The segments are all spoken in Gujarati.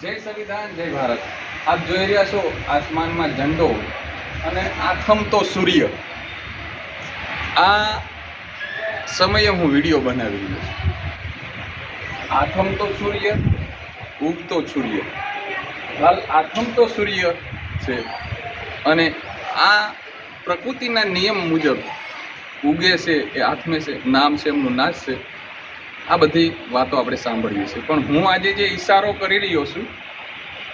જય સંવિધાન, જય ભારત. આપ જોઈ રહ્યા છો આસમાનમાં ઝંડો અને આથમતો સૂર્ય. આ સમયે હું વીડિયો બનાવી રહ્યો છું. આથમતો સૂર્ય ઉગતો સૂર્ય. હાલ આથમતો સૂર્ય છે અને આ પ્રકૃતિના નિયમ મુજબ ઉગે છે એ આથમે છે, નામ છે, એમનું નાશ છે. આ બધી વાતો આપણે સાંભળીએ છીએ. પણ હું આજે જે ઈશારો કરી રહ્યો છું,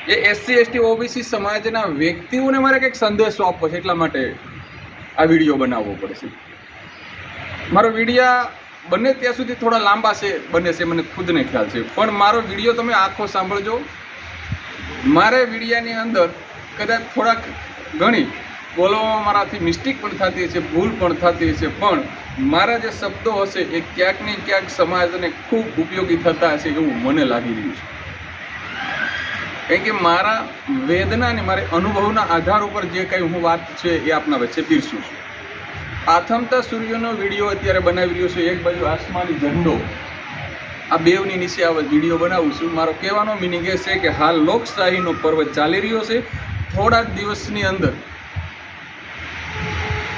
એ એસસી એસટી ઓબીસી સમાજના વ્યક્તિઓને મારે કંઈક સંદેશો આપવો છે એટલા માટે આ વીડિયો બનાવવો પડશે. મારો વિડીયા બને ત્યાં સુધી થોડા લાંબા છે, બને છે, મને ખુદને ખ્યાલ છે. પણ મારો વીડિયો તમે આખો સાંભળજો. મારે વિડીયાની અંદર કદાચ થોડાક ઘણી બોલવામાં મારાથી મિસ્ટેક પણ થતી છે ભૂલ પણ થતી છે પણ મારા જે શબ્દો હશે એ ક્યાંક ને ક્યાંક સમાજને ખૂબ ઉપયોગી થતા હશે એવું મને લાગી રહ્યું છે. કારણ કે મારા વેદના અને મારા અનુભવના આધાર ઉપર જે કંઈ હું વાત છે એ આપના વચ્ચે પીરસું છું. આથમતા સૂર્યનો વીડિયો અત્યારે બનાવી રહ્યો છું, એક બાજુ આસમાની ઝંડો. આ બેવની નીચે આ વીડિયો બનાવું છું. મારો કહેવાનો મિનિંગ એ છે કે હાલ લોકશાહીનો પર્વ ચાલી રહ્યો છે. થોડા દિવસની અંદર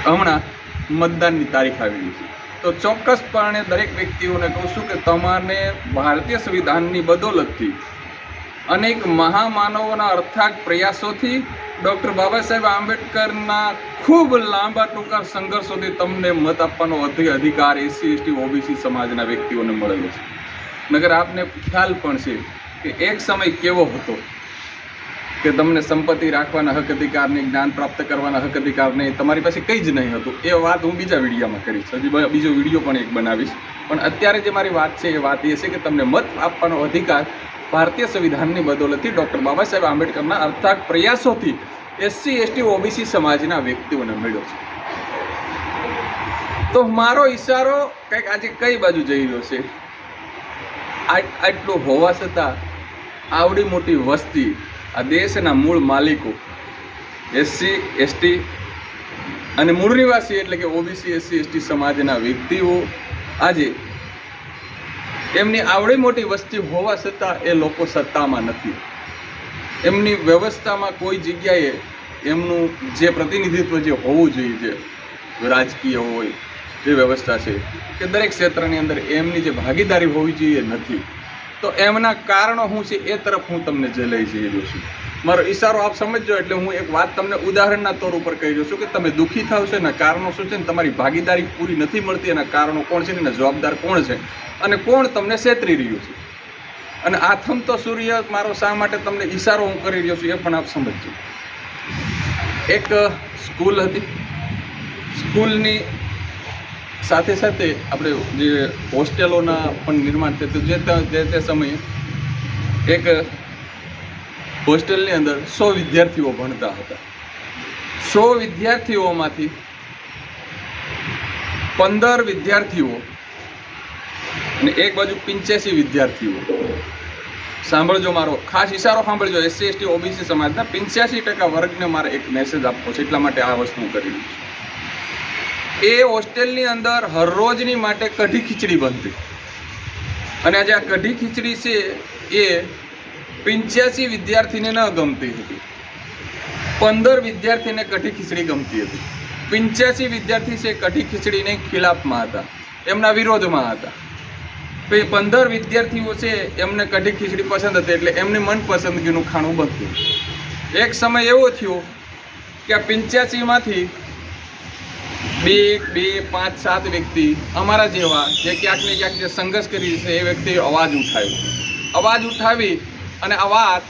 હમણાં મતદાનની તારીખ આવી રહી છે. તો ચોક્કસપણે દરેક વ્યક્તિઓને કહું છું કે તમારે ભારતીય સંવિધાનની બદોલતથી અનેક મહામાનવોના અર્થાગ પ્રયાસોથી ડૉક્ટર બાબા સાહેબ આંબેડકરના ખૂબ લાંબા ટૂંકા સંઘર્ષોથી તમને મત આપવાનો અધિ, અધિકાર એસસી એસટી ઓબીસી સમાજના વ્યક્તિઓને મળેલો છે. નગર આપને ખ્યાલ પણ છે કે એક સમય કેવો હતો? કે તમને સંપત્તિ રાખવાના હક અધિકારને, જ્ઞાન પ્રાપ્ત કરવાના હક અધિકારને તમારી પાસે કંઈ જ નહીં હતું. એ વાત હું બીજા વિડીયોમાં કરીશ. હજી બીજો વીડિયો પણ એક બનાવીશ. પણ અત્યારે જે મારી વાત છે એ વાત એ છે કે તમને મત આપવાનો અધિકાર ભારતીય સંવિધાનની બદોલતથી ડૉક્ટર બાબા સાહેબ આંબેડકરના અર્થાક પ્રયાસોથી એસસી, એસટી, ઓબીસી સમાજના વ્યક્તિઓને મળ્યો છે. તો મારો ઈશારો કંઈક આજે કઈ બાજુ જઈ રહ્યો છે? આટ આટલું હોવા છતાં આવડી મોટી વસ્તી આ દેશના મૂળ માલિકો, એસસી, એસટી અને મૂળ નિવાસી એટલે કે ઓબીસી, એસસી, એસટી સમાજના વ્યક્તિઓ આજે એમની આવડી મોટી વસ્તી હોવા છતાં એ લોકો સત્તામાં નથી. એમની વ્યવસ્થામાં કોઈ જગ્યાએ એમનું જે પ્રતિનિધિત્વ જે હોવું જોઈએ, જે રાજકીય હોય, જે વ્યવસ્થા છે, કે દરેક ક્ષેત્રની અંદર એમની જે ભાગીદારી હોવી જોઈએ નથી. તો એમના કારણો શું છે એ તરફ હું તમને જે લઈ જઈ રહ્યો છું. મારો ઈશારો આપ સમજજો એટલે હું એક વાત તમને ઉદાહરણના તોર ઉપર કહી રહ્યો છું કે તમે દુઃખી થાવ છો, એના કારણો શું છે ને તમારી ભાગીદારી પૂરી નથી મળતી, એના કારણો કોણ છે ને એના જવાબદાર કોણ છે? અને કોણ તમને છેતરી રહ્યું છે? અને આથમતો સૂર્ય મારો શા માટે તમને ઈશારો હું કરી રહ્યો છું એ પણ આપ સમજજો. એક સ્કૂલ હતી. સ્કૂલની સાથે સાથે આપણે જે હોસ્ટેલોના પણ નિર્માણ થતું જે તે- તે સમયે એક હોસ્ટેલની અંદર સો વિદ્યાર્થીઓ ભણતા હતા. સો વિદ્યાર્થીઓમાંથી પંદર વિદ્યાર્થીઓ અને એક બાજુ પંચ્યાસી વિદ્યાર્થીઓ. સાંભળજો મારો ખાસ ઇશારો સાંભળજો, એસસી, એસટી, ઓબીસી સમાજના પંચ્યાસી ટકા વર્ગને મારે એક મેસેજ આપવો છે, એટલા માટે આ વસ્તુ કરી છું. એ હોસ્ટેલની અંદર હરરોજની માટે કઢી ખીચડી બનતી. અને આજે આ કઢી ખીચડી છે, એ પંચ્યાસી વિદ્યાર્થીને ન ગમતી હતી. પંદર વિદ્યાર્થીને કઢી ખીચડી ગમતી હતી. પંચ્યાસી વિદ્યાર્થી છે કઢી ખીચડીને ખિલાફમાં હતા, એમના વિરોધમાં હતા. પછી પંદર વિદ્યાર્થીઓ છે, એમને કઢી ખીચડી પસંદ હતી, એટલે એમની મનપસંદગીનું ખાણું બનતું. એક સમય એવો થયો કે આ પંચ્યાસીમાંથી બે બે, પાંચ, સાત વ્યક્તિ અમારા જેવા જે ક્યાંક ને ક્યાંક જે સંઘર્ષ કરી છે, એ વ્યક્તિએ અવાજ ઉઠાવ્યો. અવાજ ઉઠાવી અને આ વાત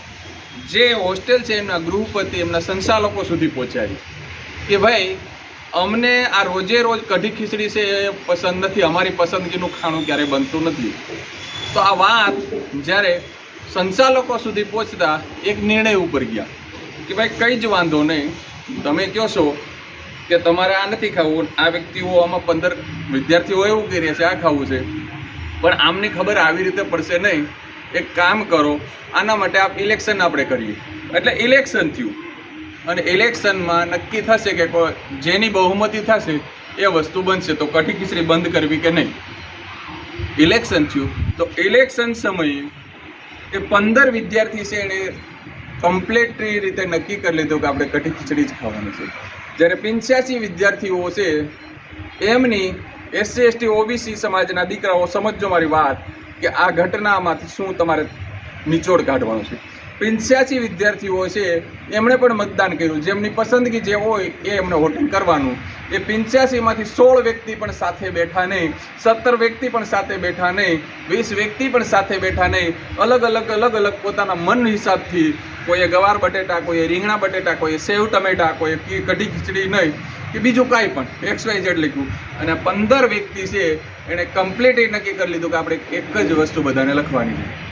જે હોસ્ટેલ છે, એમના ગૃહપતિ એમના સંચાલકો સુધી પહોંચાડી કે ભાઈ, અમને આ રોજે રોજ કઢી ખીચડી છે, એ પસંદ નથી. અમારી પસંદગીનું ખાણું ક્યારેય બનતું નથી. તો આ વાત જ્યારે સંચાલકો સુધી પહોંચતા એક નિર્ણય ઉપર ગયા કે ભાઈ, કંઈ જ વાંધો નહીં. તમે કહો છો કે તમારે આ નથી ખાવું. આ વ્યક્તિઓ આમાં પંદર વિદ્યાર્થીઓ એવું કહી રહ્યા છે, આ ખાવું છે. પણ આમની ખબર આવી રીતે પડશે નહીં. એક કામ કરો, આના માટે આપ ઇલેક્શન આપણે કરીએ. એટલે ઇલેક્શન થયું. અને ઇલેક્શનમાં નક્કી થશે કે કોઈ જેની બહુમતી થશે એ વસ્તુ બનશે. તો કઠી ખીચડી બંધ કરવી કે નહીં? ઇલેક્શન થયું. તો ઇલેક્શન સમયે એ પંદર વિદ્યાર્થી છે એણે કમ્પ્લેટરી રીતે નક્કી કરી લીધું કે આપણે કઠી ખીચડી જ ખાવાની છે. જ્યારે પંચ્યાસી વિદ્યાર્થીઓ છે, એમની એસસી, એસટી, ઓબીસી સમાજના દીકરાઓ સમજો મારી વાત કે આ ઘટનામાંથી શું તમારે નિચોડ કાઢવાનો છે. પંચ્યાસી વિદ્યાર્થીઓ છે, એમણે પણ મતદાન કર્યું. જેમની પસંદગી જે હોય એ એમને વોટિંગ કરવાનું. એ પંચ્યાસીમાંથી સોળ વ્યક્તિ પણ સાથે બેઠા નહીં, સત્તર વ્યક્તિ પણ સાથે બેઠા નહીં, વીસ વ્યક્તિ પણ સાથે બેઠા નહીં અલગ અલગ અલગ અલગ પોતાના મન હિસાબથી કોઈએ ગવાર બટેટા, કોઈએ રીંગણા બટેટા, કોઈએ સેવ ટમેટા, કોઈએ કઢી ખીચડી નહીં, કે બીજું કાંઈ પણ, એક્સ વાય ઝેડ લખ્યું. અને પંદર વ્યક્તિ છે, એણે કમ્પ્લીટ એ નક્કી કરી લીધું કે આપણે એક જ વસ્તુ બધાને લખવાની છે.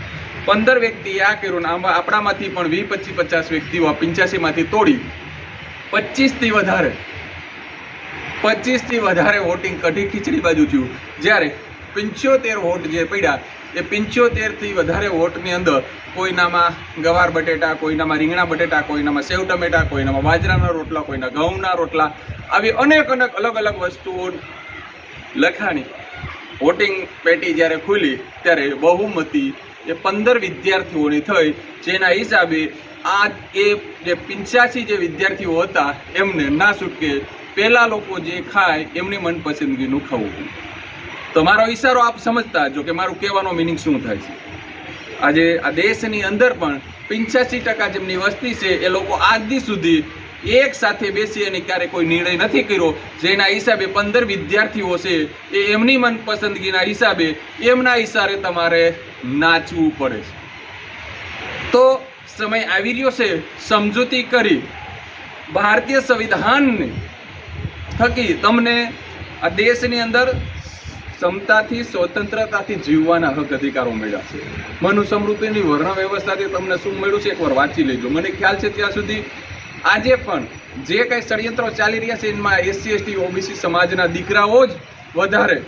પંદર વ્યક્તિ આ કર્યું આમાં આપણામાંથી પણ વીસ, પચીસ, પચાસ વ્યક્તિઓ પંચ્યાસીમાંથી તોડી. પચીસથી વધારે. પચીસથી વધારે વોટિંગ કઢી ખીચડી બાજુ થયું. જ્યારે પંચોતેર વોટ જે પડ્યા, એ પંચોતેરથી વધારે વોટની અંદર કોઈનામાં ગવાર બટેટા, કોઈનામાં રીંગણા બટેટા, કોઈનામાં સેવ ટમેટા, કોઈનામાં બાજરાના રોટલા, કોઈના ઘઉંના રોટલા, આવી અનેક અનેક અલગ અલગ વસ્તુઓ લખાણી. વોટિંગ પેટી જ્યારે ખુલી, ત્યારે બહુમતી એ પંદર વિદ્યાર્થીઓની થઈ, જેના હિસાબે આ એ જે પિંચ્યાસી જે વિદ્યાર્થીઓ હતા, એમને ના છૂટકે પહેલાં લોકો જે ખાય, એમની મનપસંદગીનું ખાવું. તો મારો ઈશારો આપ સમજતા જો કે મારું કહેવાનો મિનિંગ શું થાય છે? આજે આ દેશની અંદર પણ પંચ્યાસી ટકા જેમની વસ્તી છે, એ લોકો આજથી સુધી એક સાથે બેસી અને ક્યારે કોઈ નિર્ણય નથી કર્યો. જેના હિસાબે પંદર વિદ્યાર્થીઓ છે, એ એમની મનપસંદગીના હિસાબે એમના ઈશારે તમારે નાચવું પડે છે. તો સમય આવી રહ્યો છે, સમજૂતી કરી. ભારતીય સંવિધાનને થકી તમને આ દેશની અંદર ક્ષમતાથી, સ્વતંત્રતાથી જીવવાના હક અધિકારો મળ્યા છે. મનુ સમૃદ્ધિની વર્ણ વ્યવસ્થાથી તમને શું મળ્યું છે? એકવાર વાંચી લેજો. મને ખ્યાલ છે ત્યાં સુધી આજે પણ જે કંઈ ષડયંત્રો ચાલી રહ્યા છે, એમાં એસસી, એસટી, ઓબીસી સમાજના દીકરાઓ જ વધારે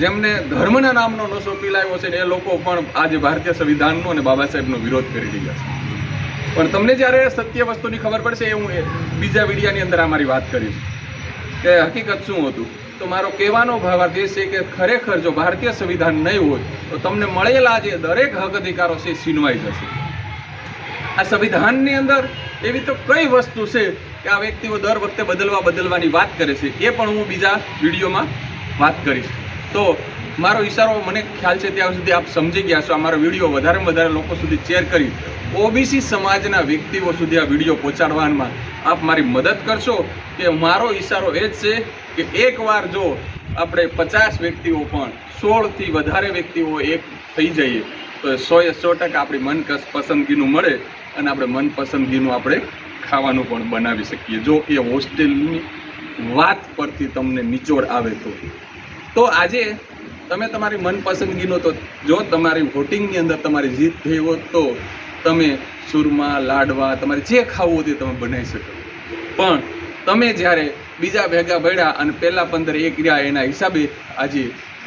જેમને ધર્મના નામનો નશો પીલાયો છે એ લોકો પણ આજે ભારતીય સંવિધાનનો અને બાબા સાહેબનો વિરોધ કરી રહ્યા છે. પણ તમને જ્યારે સત્ય વસ્તુની ખબર પડશે, એ હું બીજા વિડીયાની અંદર આ મારી વાત કરીશ. કે હકીકત શું હતું? તો મારો કહેવાનો ભાવાર્થ એ છે કે ખરેખર જો ભારતીય સંવિધાન નહીં હોય, તો તમને મળેલા જે દરેક હક અધિકારો છે છીનવાઈ જશે. આ સંવિધાનની અંદર એવી તો કઈ વસ્તુ છે કે આ વ્યક્તિઓ દર વખતે બદલવા બદલવાની વાત કરે છે, એ પણ હું બીજા વિડીયોમાં વાત કરીશ. તો મારો ઈશારો, મને ખ્યાલ છે ત્યાં સુધી આપ સમજી ગયા છો, આ મારો વીડિયો વધારેમાં વધારે લોકો સુધી શેર કરી. ઓબીસી સમાજના વ્યક્તિઓ સુધી આ વીડિયો પહોંચાડવામાં આપ મારી મદદ કરશો? કે મારો ઈશારો એ જ છે કે એકવાર જો આપણે પચાસ વ્યક્તિઓ પણ સોળથી વધારે વ્યક્તિઓ એક થઈ જઈએ, તો સોએ સો ટકા આપણી મન પસંદગીનું મળે અને આપણે મનપસંદગીનું આપણે ખાવાનું પણ બનાવી શકીએ. જો એ હોસ્ટેલની વાત પરથી તમને નિચોડ આવે તો. તો આજે તમે તમારી મનપસંદગીનો તો જો તમારી વોટિંગની અંદર તમારી જીત થઈ હોત તો તમે સુરમા લાડવા, તમારે જે ખાવું તે તમે બનાવી શકો. પણ તમે જ્યારે બીજા ભેગા ભળ્યા અને પહેલા પંદર એક રહ્યા એના હિસાબે આજે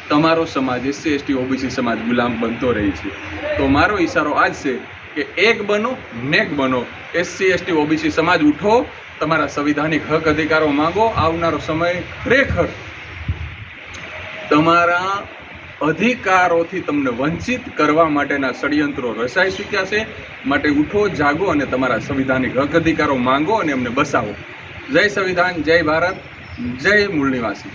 તમારો સમાજ, એસસી, એસટી, ઓબીસી સમાજ ગુલામ બનતો રહે છે. તો મારો ઈશારો આજ છે કે એક બનો, નેક બનો. એસસી, એસટી, ઓબીસી સમાજ ઉઠો, તમારા સંવિધાનિક હક અધિકારો માંગો, આવનારો સમય ખરેખર તમારા અધિકારોથી તમને વંચિત કરવા માટેના ષડયંત્રો રચાઈ ચૂક્યા છે. માટે ઉઠો, જાગો અને તમારા સંવિધાનિક હક અધિકારો માંગો અને એમને બસાવો. જય સંવિધાન, જય ભારત, જય મૂળ નિવાસી.